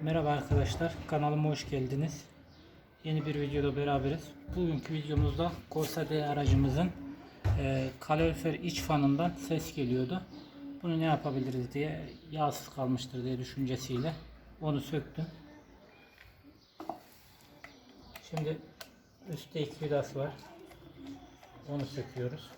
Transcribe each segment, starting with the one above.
Merhaba arkadaşlar, kanalıma hoş geldiniz. Yeni bir videoda beraberiz. Bugünkü videomuzda Corsa D aracımızın e, kalorifer iç fanından ses geliyordu. Bunu ne yapabiliriz diye yağsız kalmıştır diye düşüncesiyle onu söktüm. Şimdi üstte iki vidas var. Onu söküyoruz.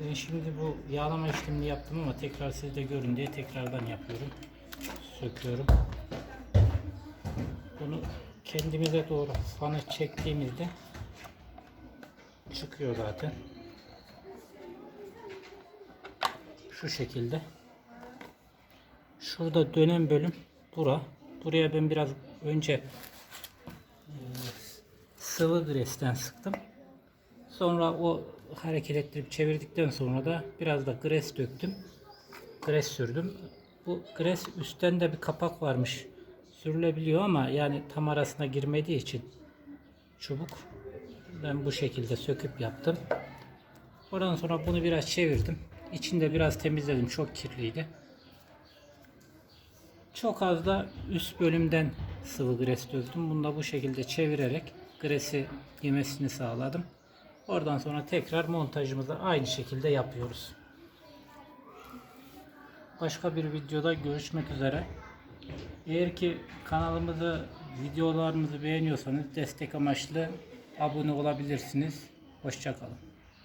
Ben şimdi bu yağlama işlemini yaptım ama tekrar siz de görün diye tekrardan yapıyorum. Söküyorum. Bunu kendimize doğru fanı çektiğimizde çıkıyor zaten. Şu şekilde. Şurada dönen bölüm bura. Buraya ben biraz önce e, sıvı gresten sıktım. Sonra o hareket ettirip çevirdikten sonra da biraz da gres döktüm. Gres sürdüm. Bu gres üstten de bir kapak varmış. Sürülebiliyor ama yani tam arasına girmediği için çubuk ben bu şekilde söküp yaptım. Oradan sonra bunu biraz çevirdim. İçinde biraz temizledim. Çok kirliydi. Çok az da üst bölümden sıvı gres döktüm. Bunu da bu şekilde çevirerek gresi yemesini sağladım. Oradan sonra tekrar montajımızı aynı şekilde yapıyoruz. Başka bir videoda görüşmek üzere. Eğer ki kanalımızı, videolarımızı beğeniyorsanız destek amaçlı abone olabilirsiniz. Hoşçakalın.